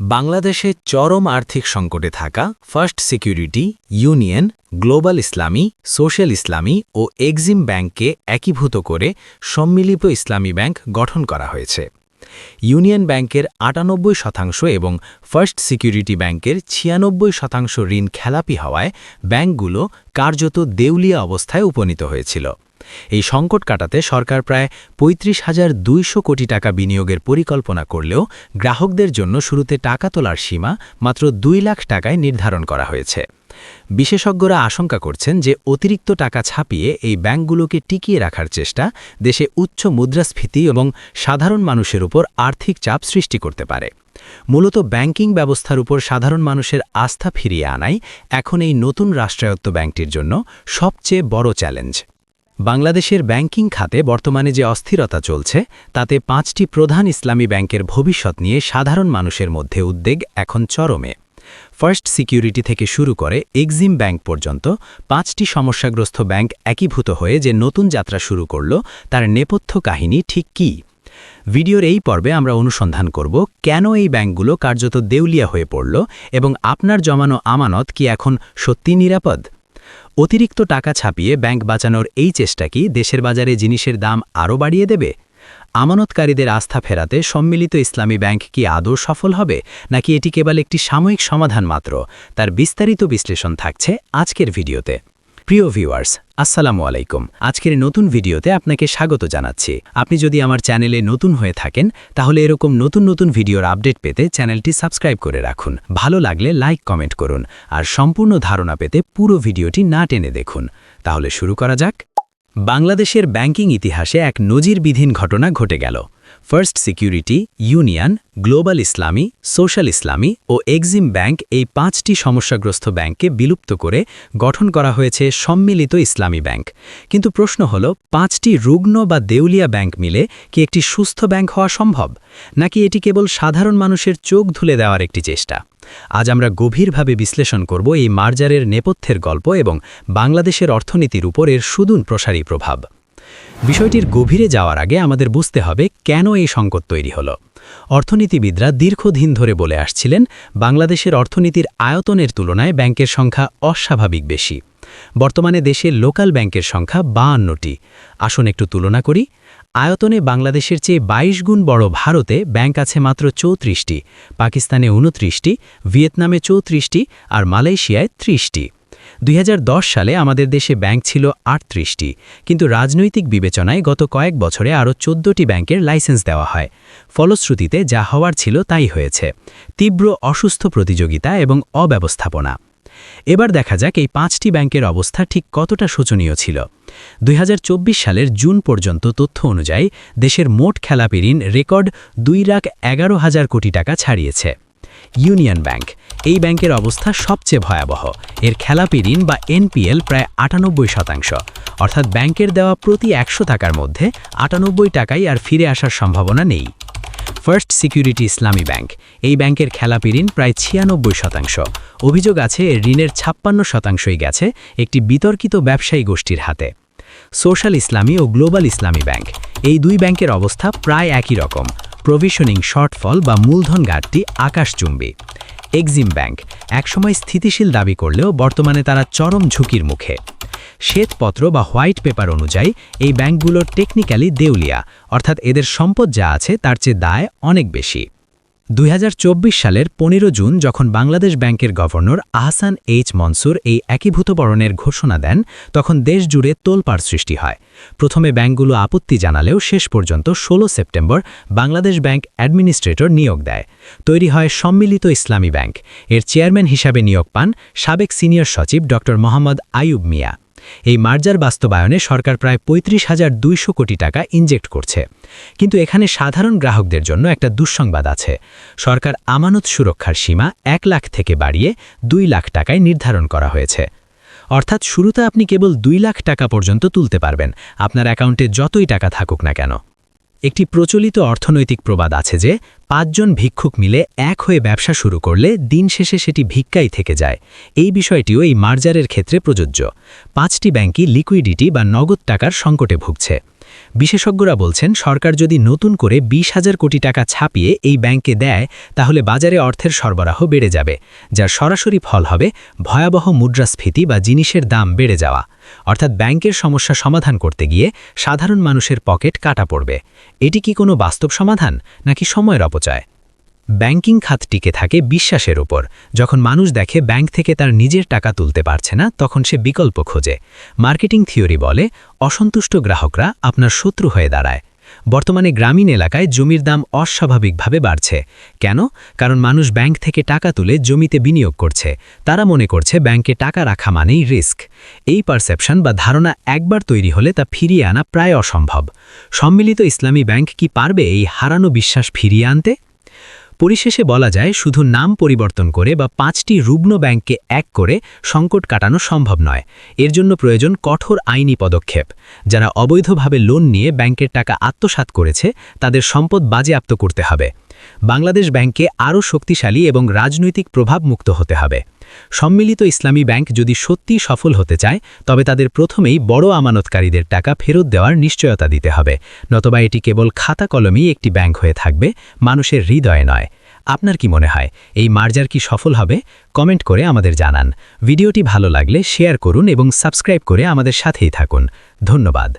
বাংলাদেশে চরম আর্থিক সংকটে থাকা first security, union, global Islami, social Islami ও এক্সিম ব্যাংককে একীভূত করে সম্মিলিত ইসলামী ব্যাংক গঠন করা হয়েছে। ইউনিয়ন ব্যাংকের আটানব্বই শতাংশ এবং ফার্স্ট সিকিউরিটি ব্যাংকের ছিয়ানব্বই শতাংশ ঋণ খেলাপি হওয়ায় ব্যাংকগুলো কার্যত দেউলিয়া অবস্থায় উপনীত হয়েছিল। এই সংকট কাটাতে সরকার প্রায় পঁয়ত্রিশ হাজার দুইশো কোটি টাকা বিনিয়োগের পরিকল্পনা করলেও গ্রাহকদের জন্য শুরুতে টাকা তোলার সীমা মাত্র দুই লাখ টাকায় নির্ধারণ করা হয়েছে। বিশেষজ্ঞরা আশঙ্কা করছেন যে অতিরিক্ত টাকা ছাপিয়ে এই ব্যাংকগুলোকে টিকিয়ে রাখার চেষ্টা দেশে উচ্চ মুদ্রাস্ফীতি এবং সাধারণ মানুষের উপর আর্থিক চাপ সৃষ্টি করতে পারে। মূলত ব্যাংকিং ব্যবস্থার উপর সাধারণ মানুষের আস্থা ফিরিয়ে আনাই এখন এই নতুন রাষ্ট্রায়ত্ত ব্যাংকটির জন্য সবচেয়ে বড় চ্যালেঞ্জ। বাংলাদেশের ব্যাংকিং খাতে বর্তমানে যে অস্থিরতা চলছে, তাতে পাঁচটি প্রধান ইসলামী ব্যাংকের ভবিষ্যৎ নিয়ে সাধারণ মানুষের মধ্যে উদ্বেগ এখন চরমে। ফার্স্ট সিকিউরিটি থেকে শুরু করে এক্সিম ব্যাংক পর্যন্ত পাঁচটি সমস্যাগ্রস্ত ব্যাংক একীভূত হয়ে যে নতুন যাত্রা শুরু করল, তার নেপথ্য কাহিনী ঠিক কী? ভিডিওর এই পর্বে আমরা অনুসন্ধান করব, কেন এই ব্যাংকগুলো কার্যত দেউলিয়া হয়ে পড়ল এবং আপনার জমানো আমানত কি এখন সত্যি নিরাপদ? অতিরিক্ত টাকা ছাপিয়ে ব্যাংক বাঁচানোর এই চেষ্টা কি দেশের বাজারে জিনিসের দাম আরও বাড়িয়ে দেবে? আমানতকারীদের আস্থা ফেরাতে সম্মিলিত ইসলামী ব্যাংক কি আদৌ সফল হবে? নাকি এটি কেবল একটি সাময়িক সমাধান মাত্র? তার বিস্তারিত বিশ্লেষণ থাকছে আজকের ভিডিওতে। প্রিয় ভিউয়ার্স, আসসালামু আলাইকুম। আজকের নতুন ভিডিওতে আপনাকে স্বাগত জানাচ্ছি। আপনি যদি আমার চ্যানেলে নতুন হয়ে থাকেন, তাহলে এরকম নতুন নতুন ভিডিওর আপডেট পেতে চ্যানেলটি সাবস্ক্রাইব করে রাখুন। ভালো লাগলে লাইক, কমেন্ট করুন আর সম্পূর্ণ ধারণা পেতে পুরো ভিডিওটি না টেনে দেখুন। তাহলে শুরু করা যাক। বাংলাদেশের ব্যাংকিং ইতিহাসে এক নজিরবিধীন ঘটনা ঘটে গেল। First security union global Islami social Islami ও এক্সিম ব্যাংক এই পাঁচটি সমস্যাগ্রস্ত ব্যাংককে বিলুপ্ত করে গঠন করা হয়েছে সম্মিলিত ইসলামী ব্যাংক। কিন্তু প্রশ্ন হল, পাঁচটি রুগ্ন বা দেউলিয়া ব্যাংক মিলে কি একটি সুস্থ ব্যাংক হওয়া সম্ভব? নাকি এটি কেবল সাধারণ মানুষের চোখ ধুলে দেওয়ার একটি চেষ্টা? আজ আমরা গভীরভাবে বিশ্লেষণ করব এই মার্জারের নেপথ্যের গল্প এবং বাংলাদেশের অর্থনীতির উপর এর সুদূন প্রসারী প্রভাব। বিষয়টির গভীরে যাওয়ার আগে আমাদের বুঝতে হবে কেন এই সংকট তৈরি হলো। অর্থনীতিবিদরা দীর্ঘদিন ধরে বলে আসছিলেন, বাংলাদেশের অর্থনীতির আয়তনের তুলনায় ব্যাংকের সংখ্যা অস্বাভাবিক বেশি। বর্তমানে দেশে লোকাল ব্যাংকের সংখ্যা বাহান্নটি। আসুন একটু তুলনা করি। আয়তনে বাংলাদেশের চেয়ে ২২ গুণ বড় ভারতে ব্যাংক আছে মাত্র চৌত্রিশটি, পাকিস্তানে উনত্রিশটি ভিয়েতনামে চৌত্রিশটি আর মালয়েশিয়ায় ত্রিশটি। দুই হাজার দশ সালে আমাদের দেশে ব্যাংক ছিল আটত্রিশটি, কিন্তু রাজনৈতিক বিবেচনায় গত কয়েক বছরে আরও চোদ্দটি ব্যাংকের লাইসেন্স দেওয়া হয়। ফলশ্রুতিতে যা হওয়ার ছিল তাই হয়েছে। তীব্র অসুস্থ প্রতিযোগিতা এবং অব্যবস্থাপনা। এবার দেখা যাক এই পাঁচটি ব্যাংকের অবস্থা ঠিক কতটা শোচনীয় ছিল। দুই হাজার চব্বিশ সালের জুন পর্যন্ত তথ্য অনুযায়ী দেশের মোট খেলাপি ঋণ রেকর্ড দুই লাখ এগারো হাজার কোটি টাকা ছাড়িয়েছে। ইউনিয়ন ব্যাংক, এই ব্যাংকের অবস্থা সবচেয়ে ভয়াবহ। এর খেলাপি ঋণ বা এনপিএল প্রায় আটানব্বই শতাংশ। অর্থাৎ ব্যাংকের দেওয়া প্রতি একশো টাকার মধ্যে আটানব্বই টাকাই আর ফিরে আসার সম্ভাবনা নেই। ফার্স্ট সিকিউরিটি ইসলামী ব্যাংক, এই ব্যাংকের খেলাপি ঋণ প্রায় ছিয়ানব্বই শতাংশ। অভিযোগ আছে, এর ঋণের ছাপ্পান্ন শতাংশই গেছে একটি বিতর্কিত ব্যবসায়ী গোষ্ঠীর হাতে। সোশ্যাল ইসলামী ও গ্লোবাল ইসলামী ব্যাংক, এই দুই ব্যাংকের অবস্থা প্রায় একই রকম। প্রভিশনিং শর্টফল বা মূলধন ঘাটতি আকাশচুম্বী। এক্সিম ব্যাংক একসময় স্থিতিশীল দাবি করলেও বর্তমানে তারা চরম ঝুঁকির মুখে। শ্বেতপত্র বা হোয়াইট পেপার অনুযায়ী এই ব্যাংকগুলোর টেকনিক্যালি দেউলিয়া, অর্থাৎ এদের সম্পদ যা আছে তার চেয়ে দায় অনেক বেশি। দুই হাজার চব্বিশ সালের পনেরো জুন যখন বাংলাদেশ ব্যাংকের গভর্নর আহসান এইচ মনসুর এই একীভূতবরণের ঘোষণা দেন, তখন দেশ জুড়ে তোলপাড় সৃষ্টি হয়। প্রথমে ব্যাংকগুলো আপত্তি জানালেও শেষ পর্যন্ত ১৬ সেপ্টেম্বর বাংলাদেশ ব্যাংক অ্যাডমিনিস্ট্রেটর নিয়োগ দেয়। তৈরি হয় সম্মিলিত ইসলামী ব্যাংক। এর চেয়ারম্যান হিসাবে নিয়োগ পান সাবেক সিনিয়র সচিব ড মোহাম্মদ আইয়ুব মিয়া। এই মার্জার বাস্তবায়নে সরকার প্রায় পঁয়ত্রিশ হাজার দুইশো কোটি টাকা ইনজেক্ট করছে। কিন্তু এখানে সাধারণ গ্রাহকদের জন্য একটা দুঃসংবাদ আছে। সরকার আমানত সুরক্ষার সীমা এক লাখ থেকে বাড়িয়ে দুই লাখ টাকায় নির্ধারণ করা হয়েছে। অর্থাৎ শুরুতে আপনি কেবল দুই লাখ টাকা পর্যন্ত তুলতে পারবেন। আপনার অ্যাকাউন্টে যতই টাকা থাকুক না কেন। একটি প্রচলিত অর্থনৈতিক প্রবাদ আছে যে, পাঁচজন ভিক্ষুক মিলে এক হয়ে ব্যবসা শুরু করলে দিন শেষে সেটি ভিক্ষাই থেকে যায়। এই বিষয়টিও এই মার্জারের ক্ষেত্রে প্রযোজ্য। পাঁচটি ব্যাংকই লিকুইডিটি বা নগদ টাকার সংকটে ভুগছে। বিশেষজ্ঞরা বলছেন, সরকার যদি নতুন করে বিশ হাজার কোটি টাকা ছাপিয়ে এই ব্যাংকে দেয়, তাহলে বাজারে অর্থের সরবরাহ বেড়ে যাবে, যার সরাসরি ফল হবে ভয়াবহ মুদ্রাস্ফীতি বা জিনিসের দাম বেড়ে যাওয়া। অর্থাৎ ব্যাংকের সমস্যা সমাধান করতে গিয়ে সাধারণ মানুষের পকেট কাটা পড়বে। এটি কি কোনো বাস্তব সমাধান, নাকি সময়ের অপচয়? ব্যাংকিং খাত টিকে থাকে বিশ্বাসের ওপর। যখন মানুষ দেখে ব্যাংক থেকে তার নিজের টাকা তুলতে পারছে না, তখন সে বিকল্প খোঁজে। মার্কেটিং থিওরি বলে, অসন্তুষ্ট গ্রাহকরা আপনার শত্রু হয়ে দাঁড়ায়। বর্তমানে গ্রামীণ এলাকায় জমির দাম অস্বাভাবিকভাবে বাড়ছে। কেন? কারণ মানুষ ব্যাংক থেকে টাকা তুলে জমিতে বিনিয়োগ করছে। তারা মনে করছে ব্যাংকে টাকা রাখা মানেই রিস্ক। এই পারসেপশন বা ধারণা একবার তৈরি হলে তা ফিরিয়ে আনা প্রায় অসম্ভব। সম্মিলিত ইসলামী ব্যাংক কি পারবে এই হারানো বিশ্বাস ফিরিয়ে আনতে? পরিশেষে বলা যায় শুধু নাম পরিবর্তন করে বা পাঁচটি রুগ্ন ব্যাংককে এক করে সংকট কাটানো সম্ভব নয়। এর জন্য প্রয়োজন কঠোর আইনি পদক্ষেপ। যারা অবৈধভাবে লোন নিয়ে ব্যাংকের টাকা আত্মসাত করেছে, তাদের সম্পদ বাজেয়াপ্ত করতে হবে। বাংলাদেশ ব্যাংকে আরও শক্তিশালী এবং রাজনৈতিক প্রভাব মুক্ত হতে হবে। সম্মিলিত ইসলামী ব্যাংক যদি সত্যি সফল হতে চায়, তবে তাদের প্রথমেই বড় আমানতকারীদের টাকা ফেরত দেওয়ার নিশ্চয়তা দিতে হবে। নতবা এটি কেবল খাতা কলমেই একটি ব্যাংক হয়ে থাকবে, মানুষের হৃদয়ে নয়। আপনার কি মনে হয়, এই মার্জার কি সফল হবে? কমেন্ট করে আমাদের জানান। ভিডিওটি ভালো লাগলে শেয়ার করুন এবং সাবস্ক্রাইব করে আমাদের সাথেই থাকুন। ধন্যবাদ।